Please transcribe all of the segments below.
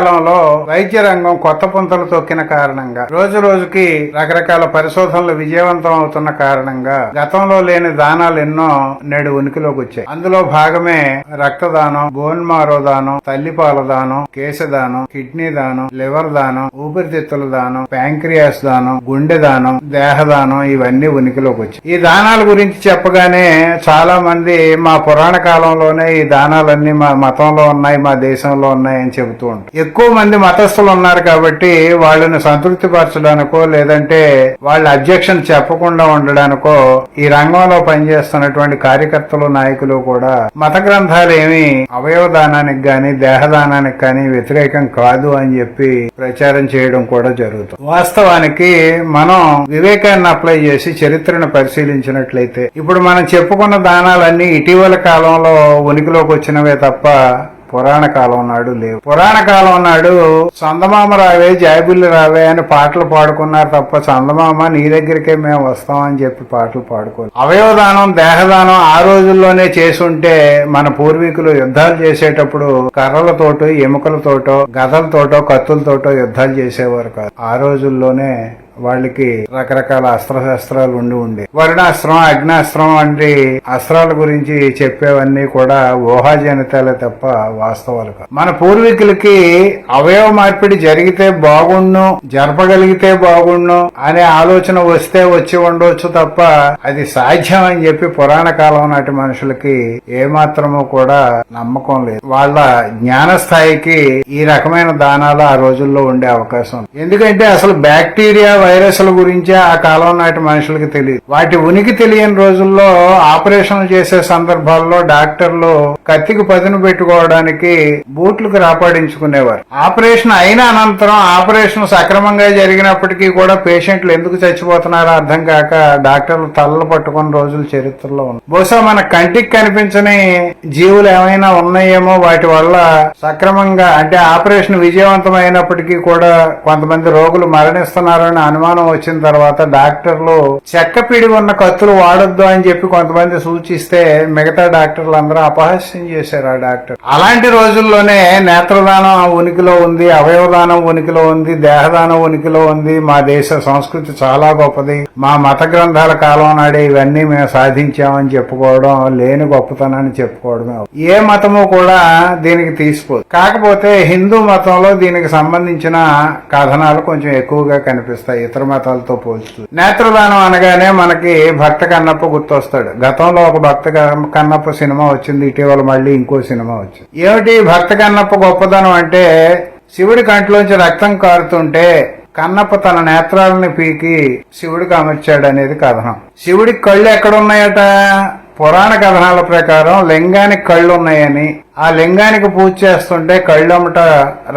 కాలంలో వైద్య రంగం కొత్త పుంతలు తొక్కిన కారణంగా రోజు రోజుకి రకరకాల పరిశోధనలు విజయవంతం అవుతున్న కారణంగా గతంలో లేని దానాలు ఎన్నో నేడు ఉనికిలోకి వచ్చాయి. అందులో భాగమే రక్తదానం బోన్ మారో దానం తల్లిపాల దానం కేశదానం కిడ్నీ దానం లివర్ దానం ఊపిరితిత్తుల దానం ప్యాంక్రియాస్ దానం గుండె దానం దేహదానం ఇవన్నీ ఉనికిలోకి వచ్చాయి. ఈ దానాల గురించి చెప్పగానే చాలా మంది మా పురాణ కాలంలోనే ఈ దానాలన్నీ మా మతంలో ఉన్నాయి మా దేశంలో ఉన్నాయి అని చెబుతూ ఉంటారు. ఎక్కువ మంది మతస్థులు ఉన్నారు కాబట్టి వాళ్ళని సంతృప్తిపరచడానికో లేదంటే వాళ్ళ అబ్జెక్షన్ చెప్పకుండా ఉండడానికో ఈ రంగంలో పనిచేస్తున్నటువంటి కార్యకర్తలు నాయకులు కూడా మత గ్రంథాలు ఏమి అవయవ దానానికి గాని దేహదానానికి కానీ వ్యతిరేకం కాదు అని చెప్పి ప్రచారం చేయడం కూడా జరుగుతుంది. వాస్తవానికి మనం వివేకాన్ని అప్లై చేసి చరిత్రను పరిశీలించినట్లయితే ఇప్పుడు మనం చెప్పుకున్న దానాలన్నీ ఇటీవల కాలంలో ఉనికిలోకి వచ్చినవే తప్ప పురాణ కాలం నాడు లేవు. పురాణ కాలం నాడు చందమామ రావే జాబిల్లు రావే అని పాటలు పాడుకున్నారు తప్ప చందమామ నీ దగ్గరికే మేము వస్తామని చెప్పి పాటలు పాడుకోరు అవయవదానం దేహదానం ఆ రోజుల్లోనే చేసుంటే మన పూర్వీకులు యుద్ధాలు చేసేటప్పుడు కర్రలతోటో ఎముకలతోటో గదలతోటో కత్తులతోటో యుద్ధాలు చేసేవారు కాదు. ఆ రోజుల్లోనే వాళ్ళకి రకరకాల అస్త్రశస్త్రాలు ఉండి ఉండే. వర్ణాస్త్రం అగ్నాస్త్రం వంటి అస్త్రాల గురించి చెప్పేవన్నీ కూడా ఊహాజనితాలే తప్ప వాస్తవాలు కాదు మన పూర్వీకులకి అవయవ మార్పిడి జరిగితే బాగుండు జరపగలిగితే బాగుండు అనే ఆలోచన వస్తే వచ్చి ఉండొచ్చు తప్ప అది సాధ్యం అని చెప్పి పురాణ కాలం నాటి మనుషులకి ఏమాత్రము కూడా నమ్మకం లేదు. వాళ్ళ జ్ఞాన స్థాయికి ఈ రకమైన దానాలు ఆ రోజుల్లో ఉండే అవకాశం ఎందుకంటే అసలు బ్యాక్టీరియా వైరస్ల గురించి ఆ కాలం నాటి మనుషులకి తెలియదు. వాటి ఉనికి తెలియని రోజుల్లో ఆపరేషన్లు చేసే సందర్భాల్లో డాక్టర్లు కత్తికి పదును పెట్టుకోవడానికి బూట్లకు రాపాడించుకునేవారు. ఆపరేషన్ అయిన అనంతరం ఆపరేషన్ సక్రమంగా జరిగినప్పటికీ కూడా పేషెంట్లు ఎందుకు చచ్చిపోతున్నారో అర్థం కాక డాక్టర్లు తలలు పట్టుకున్న రోజులు చరిత్రలో ఉన్నాయి బహుశా మన కంటికి కనిపించని జీవులు ఏమైనా ఉన్నాయేమో వాటి వల్ల సక్రమంగా అంటే ఆపరేషన్ విజయవంతమైనప్పటికీ కూడా కొంతమంది రోగులు మరణిస్తున్నారని అనుమానం వచ్చిన తర్వాత డాక్టర్లు చెక్క పిడి ఉన్న కత్తులు వాడొద్దు అని చెప్పి కొంతమంది సూచిస్తే మిగతా డాక్టర్లు అందరూ అపహాస్యం చేశారు ఆ డాక్టర్. అలాంటి రోజుల్లోనే నేత్రదానం ఉనికిలో ఉంది అవయవదానం ఉనికిలో ఉంది దేహదానం ఉనికిలో ఉంది. మా దేశ సంస్కృతి చాలా గొప్పది. మా మత గ్రంథాల కాలం నాడే ఇవన్నీ మేము సాధించామని చెప్పుకోవడం లేని గొప్పతనాన్ని చెప్పుకోవడమే. ఏ మతము కూడా దీనికి తీసుకోదు కాకపోతే హిందూ మతంలో దీనికి సంబంధించిన కథనాలు కొంచెం ఎక్కువగా కనిపిస్తాయి. ఇతర మతాలతో పోల్చుతూ. నేత్రదానం అనగానే మనకి భక్త కన్నప్ప గుర్తొస్తాడు. గతంలో ఒక భక్త కన్నప్ప సినిమా వచ్చింది ఇటీవల మళ్ళీ ఇంకో సినిమా వచ్చింది. ఏమిటి భక్త కన్నప్ప గొప్పదనం అంటే శివుడి కంట్లోంచి రక్తం కారుతుంటే కన్నప్ప తన నేత్రాలని పీకి శివుడికి అమర్చాడు అనేది కథనం. శివుడికి కళ్ళు ఎక్కడున్నాయట? పురాణ కథనాల ప్రకారం లింగానికి కళ్ళు ఉన్నాయని ఆ లింగానికి పూజ చేస్తుంటే కళ్ళమ్మట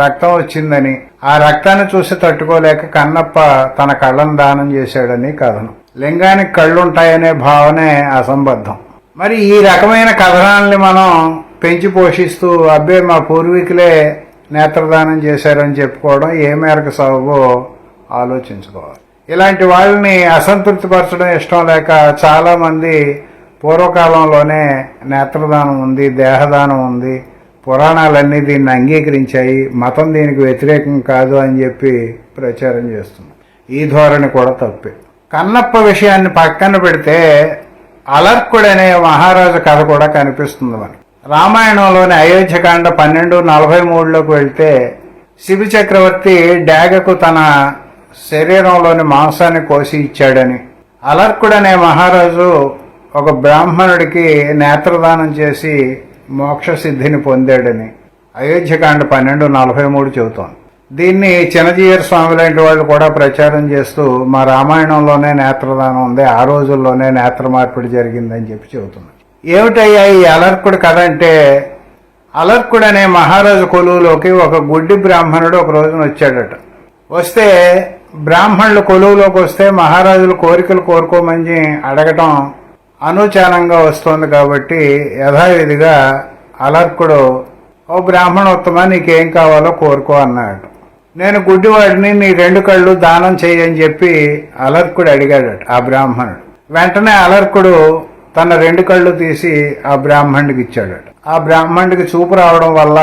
రక్తం వచ్చిందని ఆ రక్తాన్ని చూసి తట్టుకోలేక కన్నప్ప తన కళ్ళను దానం చేశాడని కథనం. లింగానికి కళ్ళుంటాయనే భావనే అసంబద్ధం. మరి ఈ రకమైన కథనాల్ని మనం పెంచి పోషిస్తూ అబ్బే మా పూర్వీకులే నేత్రదానం చేశారని చెప్పుకోవడం ఏ మేరకు సబబో ఆలోచించుకోవాలి. ఇలాంటి వాళ్ళని అసంతృప్తిపరచడం ఇష్టం లేక చాలామంది పూర్వకాలంలోనే నేత్రదానం ఉంది దేహదానం ఉంది. పురాణాలన్నీ దీన్ని అంగీకరించాయి. మతం దీనికి వ్యతిరేకం కాదు అని చెప్పి ప్రచారం చేస్తుంది ఈ ధోరణి కూడా తప్పే. కన్నప్ప విషయాన్ని పక్కన పెడితే అలర్కుడనే మహారాజు కథ కూడా కనిపిస్తుంది మనకి. రామాయణంలోని అయోధ్యకాండ పన్నెండు నలభై మూడులోకి వెళ్తే శిబి చక్రవర్తి డాగకు తన శరీరంలోని మాంసాన్ని కోసి ఇచ్చాడని. అలర్కుడనే మహారాజు ఒక బ్రాహ్మణుడికి నేత్రదానం చేసి మోక్ష సిద్ధిని పొందాడని. అయోధ్యకాండ పన్నెండు నలభై మూడు చెబుతోంది. దీన్ని చిన్నజీయర్ స్వామి లాంటి వాళ్ళు కూడా ప్రచారం చేస్తూ మా రామాయణంలోనే నేత్రదానం ఉంది ఆ రోజుల్లోనే నేత్ర మార్పిడి జరిగిందని చెప్పి చెబుతున్నారు. ఏమిటయ్యా ఈ అలర్కుడు కథ అంటే అలర్కుడు అనే మహారాజు కొలువులోకి ఒక గుడ్డి బ్రాహ్మణుడు ఒక రోజున వచ్చాడట. వస్తే బ్రాహ్మణులు కొలువులోకి వస్తే మహారాజులు కోరికలు కోరుకోమని అడగటం అనుచానంగా వస్తోంది కాబట్టి యథావిధిగా అలర్కుడు ఓ బ్రాహ్మణోత్తమ నీకేం కావాలో కోరుకో అన్నాడు. నేను గుడ్డివాడిని నీ రెండు కళ్ళు దానం చేయని చెప్పి అలర్కుడు అడిగాడట ఆ బ్రాహ్మణుడు. వెంటనే అలర్కుడు తన రెండు కళ్ళు తీసి ఆ బ్రాహ్మణుడికి ఇచ్చాడట. ఆ బ్రాహ్మణుడికి చూపు రావడం వల్ల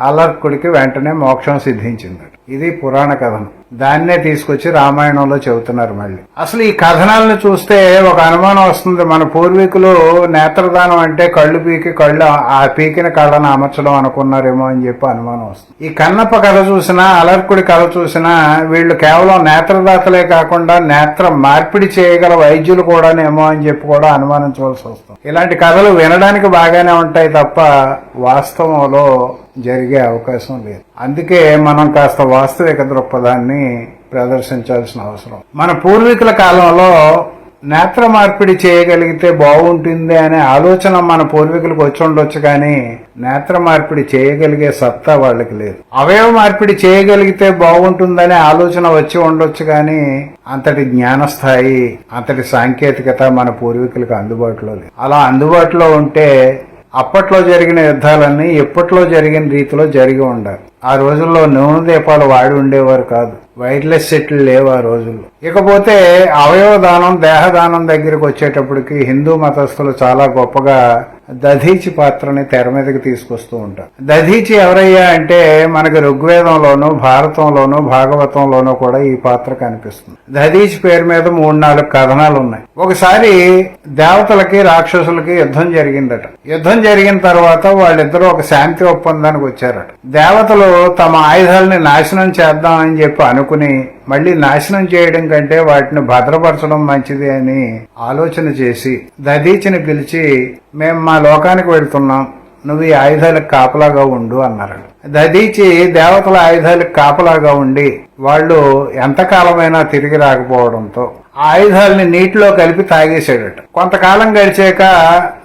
అలర్కుడికి వెంటనే మోక్షం సిద్ధించిందట. ఇది పురాణ కథనం. దాన్నే తీసుకొచ్చి రామాయణంలో చెబుతున్నారు మళ్ళీ. అసలు ఈ కథనాలను చూస్తే ఒక అనుమానం వస్తుంది. మన పూర్వీకులు నేత్రదానం అంటే కళ్ళు పీకి కళ్ళు ఆ పీకిన కళ్ళను అమర్చడం అనుకున్నారేమో అని చెప్పి అనుమానం వస్తుంది. ఈ కన్నప్ప కథ చూసినా అలర్కుడి కథ చూసినా వీళ్ళు కేవలం నేత్రదాతలే కాకుండా నేత్ర మార్పిడి చేయగల వైద్యులు కూడానేమో అని చెప్పి కూడా అనుమానించవలసి వస్తుంది. ఇలాంటి కథలు వినడానికి బాగానే ఉంటాయి తప్ప వాస్తవంలో జరిగే అవకాశం లేదు. అందుకే మనం కాస్త వాస్తవిక దృక్పథాన్ని ప్రదర్శించాల్సిన అవసరం. మన పూర్వీకుల కాలంలో నేత్ర మార్పిడి చేయగలిగితే బాగుంటుంది అనే ఆలోచన మన పూర్వీకులకు వచ్చి ఉండొచ్చు కానీ నేత్ర మార్పిడి చేయగలిగే సత్తా వాళ్ళకి లేదు. అవయవ మార్పిడి చేయగలిగితే బాగుంటుందనే ఆలోచన వచ్చి ఉండొచ్చు కానీ అంతటి జ్ఞానస్థాయి అంతటి సాంకేతికత మన పూర్వీకులకు అందుబాటులో లేదు. అలా అందుబాటులో ఉంటే అప్పట్లో జరిగిన యుద్ధాలన్నీ ఎప్పట్లో జరిగిన రీతిలో జరిగి ఉండాలి. ఆ రోజుల్లో నూనె దీపాలు వాడి ఉండేవారు కాదు. వైర్లెస్ సెట్లు లేవు ఆ రోజుల్లో. ఇకపోతే అవయవ దానం దేహదానం దగ్గరికి వచ్చేటప్పటికి హిందూ మతస్థులు చాలా గొప్పగా దధీచి పాత్రని తెర మీదకి తీసుకొస్తూ ఉంటారు. దధీచి ఎవరయ్యా అంటే మనకి ఋగ్వేదంలోను భారతంలోను భాగవతంలోనూ కూడా ఈ పాత్ర కనిపిస్తుంది. దధీచి పేరు మీద మూడు నాలుగు కథనాలు ఉన్నాయి. ఒకసారి దేవతలకి రాక్షసులకి యుద్ధం జరిగిందట. యుద్ధం జరిగిన తర్వాత వాళ్ళిద్దరూ ఒక శాంతి ఒప్పందానికి వచ్చారట. దేవతలు తమ ఆయుధాలని నాశనం చేద్దామని చెప్పి అనుకుని మళ్ళీ నాశనం చేయడం కంటే వాటిని భద్రపరచడం మంచిది అని ఆలోచన చేసి దదీచిని పిలిచి మేము మా లోకానికి వెళ్తున్నాం. నువ్వు ఈ ఆయుధాలకు కాపలాగా ఉండు అన్నారు దదీచి దేవతల ఆయుధాలకు కాపలాగా ఉండి వాళ్ళు ఎంతకాలమైనా తిరిగి రాకపోవడంతో ఆ ఆయుధాలని నీటిలో కలిపి తాగేసాడట కొంతకాలం గడిచాక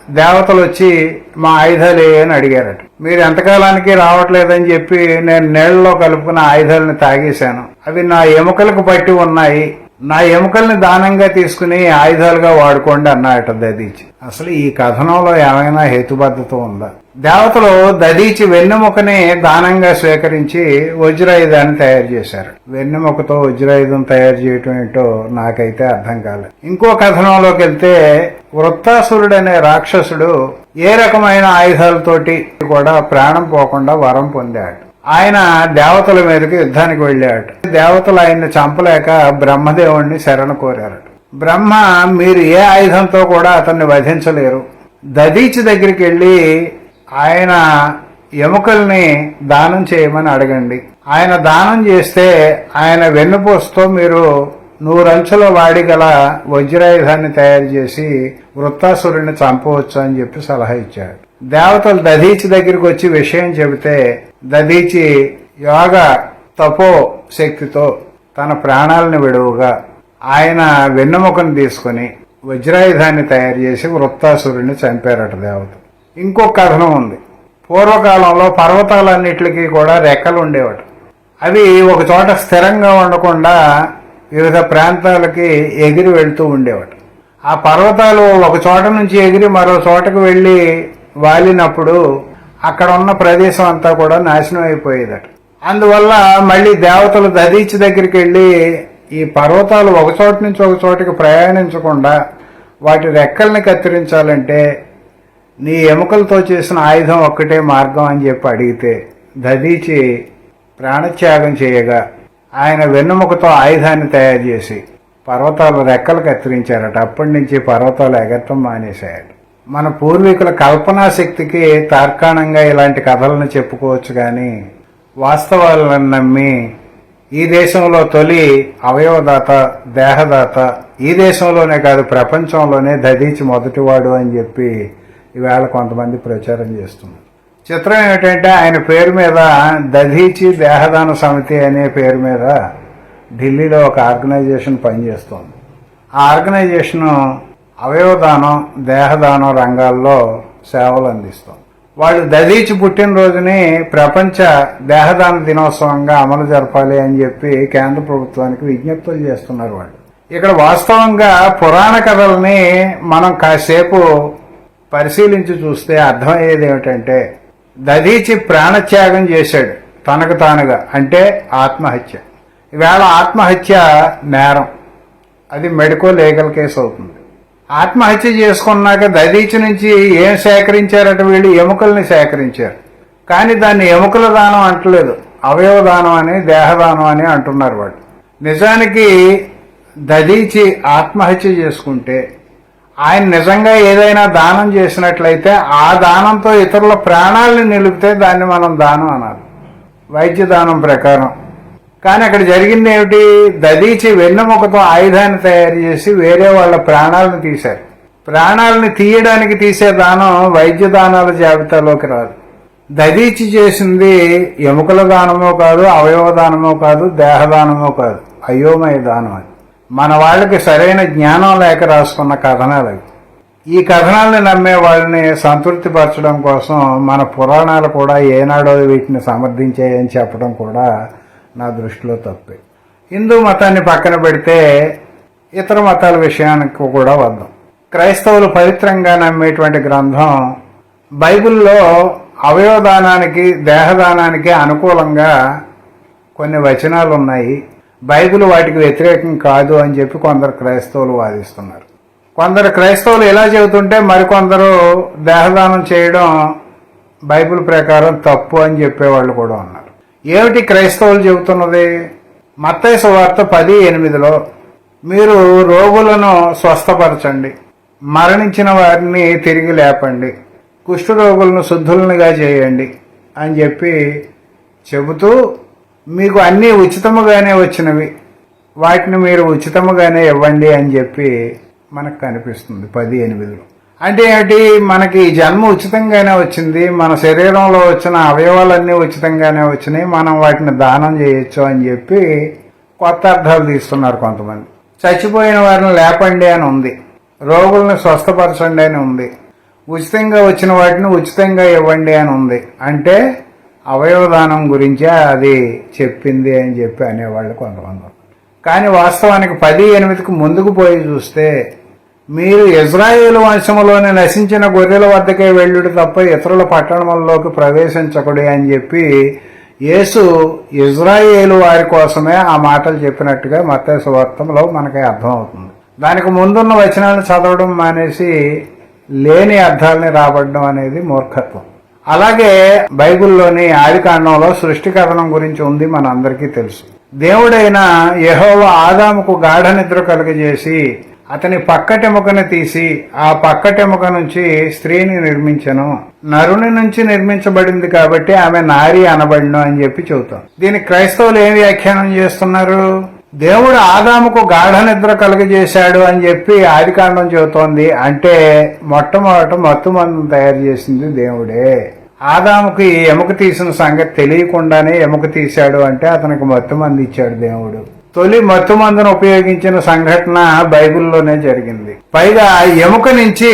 దేవతలు వచ్చి మా ఆయుధాలు ఏ అని అడిగారట. మీరు ఎంతకాలానికి రావట్లేదని చెప్పి నేను నీళ్ళలో కలుపుకున్న ఆయుధాలను తాగేశాను. అవి నా ఎముకలకు పట్టి ఉన్నాయి. నా ఎముకల్ని దానంగా తీసుకుని ఆయుధాలుగా వాడుకోండి అన్నాయట దదీచి. అసలు ఈ కథనంలో ఏమైనా హేతుబద్ధత ఉందా? దేవతలు దదీచి వెన్నెముకని దానంగా స్వీకరించి వజ్రాయుధాన్ని తయారు చేశారు. వెన్నెముకతో వజ్రాయుధం తయారు చేయటం ఏంటో నాకైతే అర్థం కాలేదు. ఇంకో కథనంలోకి వెళ్తే వృత్తాసురుడు అనే రాక్షసుడు ఏ రకమైన ఆయుధాలతోటి కూడా ప్రాణం పోకుండా వరం పొందాడు. ఆయన దేవతల మీదకి యుద్ధానికి వెళ్ళాడు దేవతలు ఆయన్ని చంపలేక బ్రహ్మదేవుణ్ణి శరణ కోరారట. బ్రహ్మ మీరు ఏ ఆయుధంతో కూడా అతన్ని వధించలేరు. దదీచి దగ్గరికి వెళ్ళి ఆయన ఎముకల్ని దానం చేయమని అడగండి. ఆయన దానం చేస్తే ఆయన వెన్నుపూసతో మీరు నూరంచుల వాడి గల వజ్రాయుధాన్ని తయారు చేసి వృత్తాసురుడిని చంపవచ్చు అని చెప్పి సలహా ఇచ్చాడు. దేవతలు దధీచి దగ్గరికి వచ్చి విషయం చెబితే దదీచి యోగ తపో శక్తితో తన ప్రాణాలను విడువుగా ఆయన వెన్నెముకను తీసుకుని వజ్రాయుధాన్ని తయారు చేసి వృత్తాసురుడిని చంపారట దేవత. ఇంకొక కథనం ఉంది. పూర్వకాలంలో పర్వతాలన్నిటికీ కూడా రెక్కలు ఉండేవట. అవి ఒక చోట స్థిరంగా ఉండకుండా వివిధ ప్రాంతాలకి ఎగిరి వెళ్తూ ఉండేవట. ఆ పర్వతాలు ఒక చోట నుంచి ఎగిరి మరో చోటకు వెళ్ళి వాలినప్పుడు అక్కడ ఉన్న ప్రదేశం అంతా కూడా నాశనం అయిపోయేదట. అందువల్ల మళ్ళీ దేవతలు దదీచి దగ్గరికి వెళ్ళి ఈ పర్వతాలు ఒక చోట నుంచి ఒక చోటికి ప్రయాణించకుండా వాటి రెక్కల్ని కత్తిరించాలంటే నీ ఎముకలతో చేసిన ఆయుధం ఒక్కటే మార్గం అని చెప్పి అడిగితే దదీచి ప్రాణత్యాగం చేయగా ఆయన వెన్నుముకతో ఆయుధాన్ని తయారు చేసి పర్వతాలు రెక్కలు కత్తిరించారట. అప్పటి నుంచి పర్వతాలు ఎగరటం మానేశాయట. మన పూర్వీకుల కల్పనా శక్తికి తార్కాణంగా ఇలాంటి కథలను చెప్పుకోవచ్చు కానీ వాస్తవాలను నమ్మి ఈ దేశంలో తొలి అవయవదాత దేహదాత ఈ దేశంలోనే కాదు ప్రపంచంలోనే దదీచి మొదటివాడు అని చెప్పి ఈవేళ కొంతమంది ప్రచారం చేస్తున్నారు. చిత్రం ఏమిటంటే ఆయన పేరు మీద దధీచి దేహదాన సమితి అనే పేరు మీద ఢిల్లీలో ఒక ఆర్గనైజేషన్ పనిచేస్తోంది. ఆ ఆర్గనైజేషన్ అవయవదానం దేహదానం రంగాల్లో సేవలు అందిస్తాం. వాళ్ళు దదీచి పుట్టినరోజుని ప్రపంచ దేహదాన దినోత్సవంగా అమలు జరపాలి అని చెప్పి కేంద్ర ప్రభుత్వానికి విజ్ఞప్తులు చేస్తున్నారు వాళ్ళు. ఇక్కడ వాస్తవంగా పురాణ కథల్ని మనం కాసేపు పరిశీలించి చూస్తే అర్థమయ్యేది ఏమిటంటే దదీచి ప్రాణత్యాగం చేశాడు తనకు తానుగా అంటే ఆత్మహత్య. ఈవేళ ఆత్మహత్య నేరం. అది మెడికో లీగల్ కేసు అవుతుంది. ఆత్మహత్య చేసుకున్నాక దదీచి నుంచి ఏం సేకరించారట వీళ్ళు? ఎముకల్ని సేకరించారు. కానీ దాన్ని ఎముకల దానం అంటలేదు. అవయవ దానం అని దేహదానం అని అంటున్నారు వాళ్ళు. నిజానికి దదీచి ఆత్మహత్య చేసుకుంటే ఆయన నిజంగా ఏదైనా దానం చేసినట్లయితే ఆ దానంతో ఇతరుల ప్రాణాలను నిలిపితే దాన్ని మనం దానం అనాలి. వైద్య దానం ప్రకారం. కానీ అక్కడ జరిగింది ఏమిటి? దదీచి వెన్నెముకతో ఆయుధాన్ని తయారు చేసి వేరే వాళ్ళ ప్రాణాలను తీశారు. ప్రాణాలను తీయడానికి తీసే దానం వైద్య దానాల జాబితాలోకి రాదు. దదీచి చేసింది ఎముకల దానమో కాదు అవయవ దానమో కాదు దేహదానమో కాదు అయోమయ దానం అది. మన వాళ్ళకి సరైన జ్ఞానం లేక రాసుకున్న కథనాలు అవి. ఈ కథనాలను నమ్మే వాళ్ళని సంతృప్తిపరచడం కోసం మన పురాణాలు కూడా ఏనాడో వీటిని సమర్థించాయని చెప్పడం కూడా నా దృష్టిలో తప్పే. హిందూ మతాన్ని పక్కన పెడితే ఇతర మతాల విషయానికి కూడా వద్దాం. క్రైస్తవులు పవిత్రంగా నమ్మేటువంటి గ్రంథం బైబిల్లో అవయవదానానికి దేహదానానికి అనుకూలంగా కొన్ని వచనాలు ఉన్నాయి బైబిల్ వాటికి వ్యతిరేకం కాదు అని చెప్పి కొందరు క్రైస్తవులు వాదిస్తున్నారు. కొందరు క్రైస్తవులు ఇలా చెబుతుంటే మరికొందరు దేహదానం చేయడం బైబిల్ ప్రకారం తప్పు అని చెప్పేవాళ్ళు కూడా ఉన్నారు. ఏమిటి క్రైస్తవులు చెబుతున్నది? మత్తయ్య సువార్త పది ఎనిమిదిలో మీరు రోగులను స్వస్థపరచండి మరణించిన వారిని తిరిగి లేపండి కుష్ఠరోగులను శుద్ధులనుగా చేయండి అని చెప్పి చెబుతూ మీకు అన్నీ ఉచితముగానే వచ్చినవి. వాటిని మీరు ఉచితముగానే ఇవ్వండి అని చెప్పి మనకు కనిపిస్తుంది పది ఎనిమిదిలో. అంటే ఏంటి? మనకి జన్మ ఉచితంగానే వచ్చింది. మన శరీరంలో వచ్చిన అవయవాలన్నీ ఉచితంగానే వచ్చినాయి. మనం వాటిని దానం చేయొచ్చు అని చెప్పి కొత్త అర్థాలు తీస్తున్నారు కొంతమంది. చచ్చిపోయిన వారిని లేపండి అని ఉంది. రోగుల్ని స్వస్థపరచండి అని ఉంది. ఉచితంగా వచ్చిన వాటిని ఉచితంగా ఇవ్వండి అని ఉంది. అంటే అవయవదానం గురించే అది చెప్పింది అని చెప్పి అనేవాళ్ళు కొంతమంది కానీ వాస్తవానికి పది ఎనిమిదికి ముందుకు పోయి చూస్తే మీరు ఇజ్రాయేల్ వంశంలోని నశించిన గొర్రెల వద్దకే వెళ్ళుడు తప్ప ఇతరుల పట్టణంలోకి ప్రవేశించకుడి అని చెప్పి యేసు ఇజ్రాయేలు వారి కోసమే ఆ మాటలు చెప్పినట్టుగా మత సువార్తంలో మనకి అర్థమవుతుంది. దానికి ముందున్న వచనాలను చదవడం మానేసి లేని అర్థాలని రాబడడం అనేది మూర్ఖత్వం. అలాగే బైబిల్లోని ఆది కాండంలో సృష్టి కథనం గురించి ఉంది మన అందరికీ తెలుసు. దేవుడైన యహోవ ఆదాముకు గాఢ నిద్ర కలుగజేసి అతని పక్కటెముకను తీసి ఆ పక్కటెముక నుంచి స్త్రీని నిర్మించను. నరుని నుంచి నిర్మించబడింది కాబట్టి ఆమె నారి అనబడిను అని చెప్పి చెబుతాం. దీని క్రైస్తవులు ఏం వ్యాఖ్యానం చేస్తున్నారు? దేవుడు ఆదాముకు గాఢ నిద్ర కలుగజేశాడు అని చెప్పి ఆదికాండం చెబుతోంది. అంటే మొట్టమొదట మత్తు మందును తయారు చేసింది దేవుడే. ఆదాముకి ఎముక తీసిన సంగతి తెలియకుండానే ఎముక తీశాడు అంటే అతనికి మత్తు మంది ఇచ్చాడు దేవుడు. తొలి మత్తుమందును ఉపయోగించిన సంఘటన బైబిల్లోనే జరిగింది. పైగా ఎముక నుంచి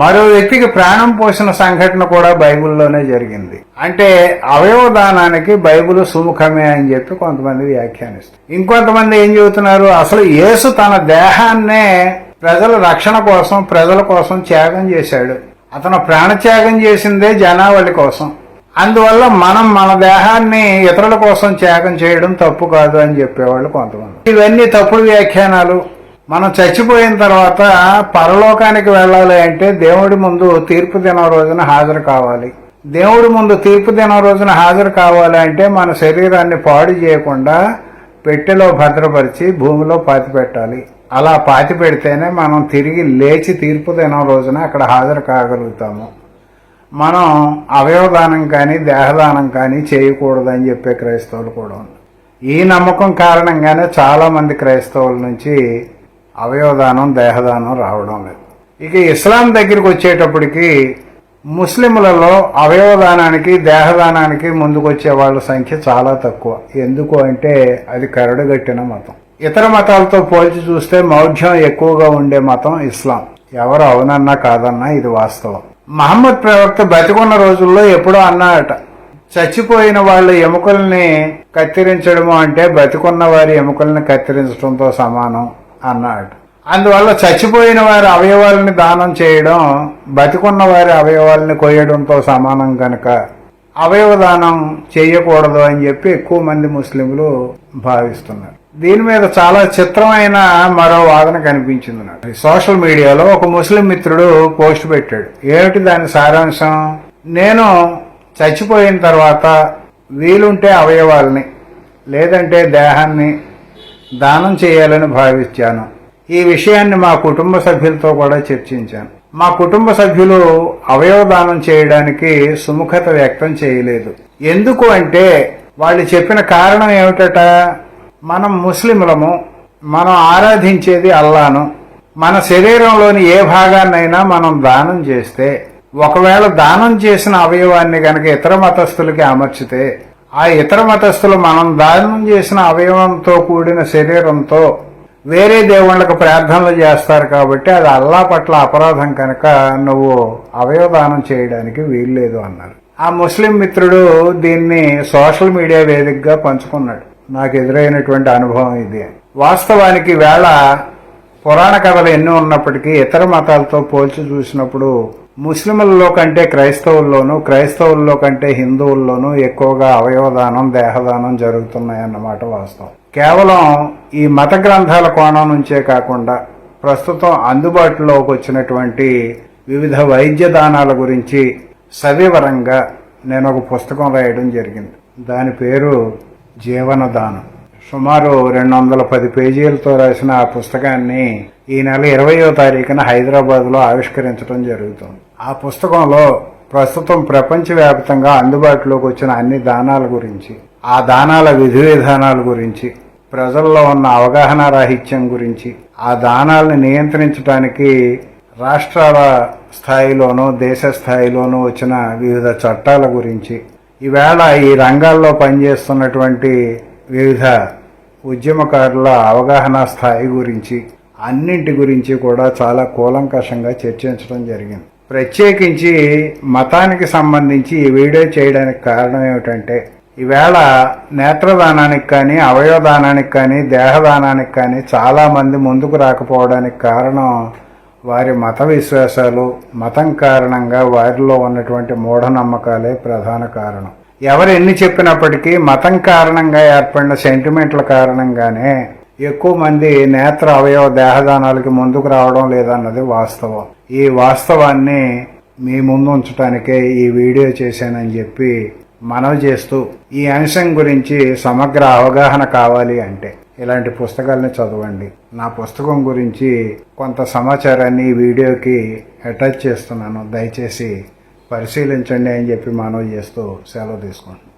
మరో వ్యక్తికి ప్రాణం పోసిన సంఘటన కూడా బైబిల్లోనే జరిగింది. అంటే అవయవదానానికి బైబిల్ సుముఖమే అని చెప్పి కొంతమంది వ్యాఖ్యానిస్తారు. ఇంకొంతమంది ఏం చెబుతున్నారు? అసలు యేసు తన దేహాన్నే ప్రజల రక్షణ కోసం ప్రజల కోసం త్యాగం చేశాడు. అతను ప్రాణత్యాగం చేసిందే జనావళి కోసం. అందువల్ల మనం మన దేహాన్ని ఇతరుల కోసం త్యాగం చేయడం తప్పు కాదు అని చెప్పేవాళ్ళు కొంతమంది. ఇవన్నీ తప్పుడు వ్యాఖ్యానాలు. మనం చచ్చిపోయిన తర్వాత పరలోకానికి వెళ్ళాలి అంటే దేవుడి ముందు తీర్పు దినం రోజున హాజరు కావాలి. దేవుడి ముందు తీర్పు దినం రోజున హాజరు కావాలి అంటే మన శరీరాన్ని పాడు చేయకుండా పెట్టెలో భద్రపరిచి భూమిలో పాతి పెట్టాలి. అలా పాతి పెడితేనే మనం తిరిగి లేచి తీర్పు దినం రోజున అక్కడ హాజరు కాగలుగుతాము. మనం అవయవదానం కానీ దేహదానం కానీ చేయకూడదని చెప్పే క్రైస్తవులు కూడా ఉన్నారు. ఈ నమ్మకం కారణంగానే చాలామంది క్రైస్తవుల నుంచి అవయవదానం దేహదానం రావడం లేదు. ఇక ఇస్లాం దగ్గరికి వచ్చేటప్పటికి ముస్లింలలో అవయవదానానికి దేహదానానికి ముందుకొచ్చే వాళ్ళ సంఖ్య చాలా తక్కువ. ఎందుకు అంటే అది కరడుగట్టిన మతం. ఇతర మతాలతో పోల్చి చూస్తే మౌఢ్యం ఎక్కువగా ఉండే మతం ఇస్లాం. ఎవరు అవునన్నా కాదన్నా ఇది వాస్తవం. మహమ్మద్ ప్రవక్త బతికున్న రోజుల్లో ఎప్పుడో అన్నాడట చచ్చిపోయిన వాళ్ళ ఎముకల్ని కత్తిరించడము అంటే బతికున్న వారి ఎముకల్ని కత్తిరించడంతో సమానం అన్నాడు అందువల్ల చచ్చిపోయిన వారి అవయవాలని దానం చేయడం బతికున్న వారి అవయవాలని కొయ్యడంతో సమానం కనుక అవయవ దానం చేయకూడదు అని చెప్పి ఎక్కువ మంది ముస్లింలు భావిస్తున్నారు. దీని మీద చాలా చిత్రమైన మరో వాదన కనిపించింది నాకు. సోషల్ మీడియాలో ఒక ముస్లిం మిత్రుడు పోస్ట్ పెట్టాడు. ఏమిటి దాని సారాంశం? నేను చచ్చిపోయిన తర్వాత వీలుంటే అవయవాల్ని లేదంటే దేహాన్ని దానం చేయాలని భావించాను. ఈ విషయాన్ని మా కుటుంబ సభ్యులతో కూడా చర్చించాను. మా కుటుంబ సభ్యులు అవయవ దానం చేయడానికి సుముఖత వ్యక్తం చేయలేదు. ఎందుకు అంటే వాళ్ళు చెప్పిన కారణం ఏమిటట? మనం ముస్లింలము మనం ఆరాధించేది అల్లాను. మన శరీరంలోని ఏ భాగాన్నైనా మనం దానం చేస్తే ఒకవేళ దానం చేసిన అవయవాన్ని గనక ఇతర మతస్థులకి అమర్చితే ఆ ఇతర మతస్థులు మనం దానం చేసిన అవయవంతో కూడిన శరీరంతో వేరే దేవుళ్ళకు ప్రార్థనలు చేస్తారు కాబట్టి అది అల్లా పట్ల అపరాధం కనుక నువ్వు అవయవదానం చేయడానికి వీల్లేదు అన్నారు. ఆ ముస్లిం మిత్రుడు దీన్ని సోషల్ మీడియా వేదికగా పంచుకున్నాడు. నాకు ఎదురైనటువంటి అనుభవం ఇది. వాస్తవానికి వేళ పురాణ కథలు ఎన్నో ఉన్నప్పటికీ ఇతర మతాలతో పోల్చి చూసినప్పుడు ముస్లింలలో కంటే క్రైస్తవుల్లోనూ క్రైస్తవుల్లో కంటే హిందువుల్లోనూ ఎక్కువగా అవయవదానం దేహదానం జరుగుతున్నాయన్నమాట వాస్తవం. కేవలం ఈ మత గ్రంథాల కోణం నుంచే కాకుండా ప్రస్తుతం అందుబాటులోకి వచ్చినటువంటి వివిధ వైద్య దానాల గురించి సవివరంగా నేను ఒక పుస్తకం రాయడం జరిగింది. దాని పేరు జీవనదానం. సుమారు రెండు వందల పది పేజీలతో రాసిన ఆ పుస్తకాన్ని ఈ నెల ఇరవయో తారీఖున హైదరాబాద్లో ఆవిష్కరించడం జరుగుతుంది. ఆ పుస్తకంలో ప్రస్తుతం ప్రపంచవ్యాప్తంగా అందుబాటులోకి వచ్చిన అన్ని దానాల గురించి ఆ దానాల విధి విధానాల గురించి ప్రజల్లో ఉన్న అవగాహన రాహిత్యం గురించి ఆ దానాలను నియంత్రించడానికి రాష్ట్రాల స్థాయిలోనూ దేశ స్థాయిలోనూ వచ్చిన వివిధ చట్టాల గురించి ఈవేళ ఈ రంగాల్లో పనిచేస్తున్నటువంటి వివిధ ఉద్యమకారుల అవగాహన స్థాయి గురించి అన్నింటి గురించి కూడా చాలా కూలంకషంగా చర్చించడం జరిగింది. ప్రత్యేకించి మతానికి సంబంధించి ఈ వీడియో చేయడానికి కారణం ఏమిటంటే ఈవేళ నేత్రదానానికి కానీ అవయవదానానికి కానీ దేహదానానికి కానీ చాలామంది ముందుకు రాకపోవడానికి కారణం వారి మత విశ్వాసాలు మతం కారణంగా వారిలో ఉన్నటువంటి మూఢనమ్మకాలే ప్రధాన కారణం. ఎవరు ఎన్ని చెప్పినప్పటికీ మతం కారణంగా ఏర్పడిన సెంటిమెంట్ల కారణంగానే ఎక్కువ మంది నేత్ర అవయవ దేహదానాలకి ముందుకు రావడం లేదన్నది వాస్తవం. ఈ వాస్తవాన్ని మీ ముందు ఉంచడానికే ఈ వీడియో చేశానని చెప్పి మనవి చేస్తూ ఈ అంశం గురించి సమగ్ర అవగాహన కావాలి అంటే. ఇలాంటి పుస్తకాలని చదవండి. నా పుస్తకం గురించి కొంత సమాచారాన్ని వీడియోకి అటాచ్ చేస్తున్నాను. దయచేసి పరిశీలించండి అని చెప్పి మనవి చేస్తూ సెలవు తీసుకుంటున్నాను.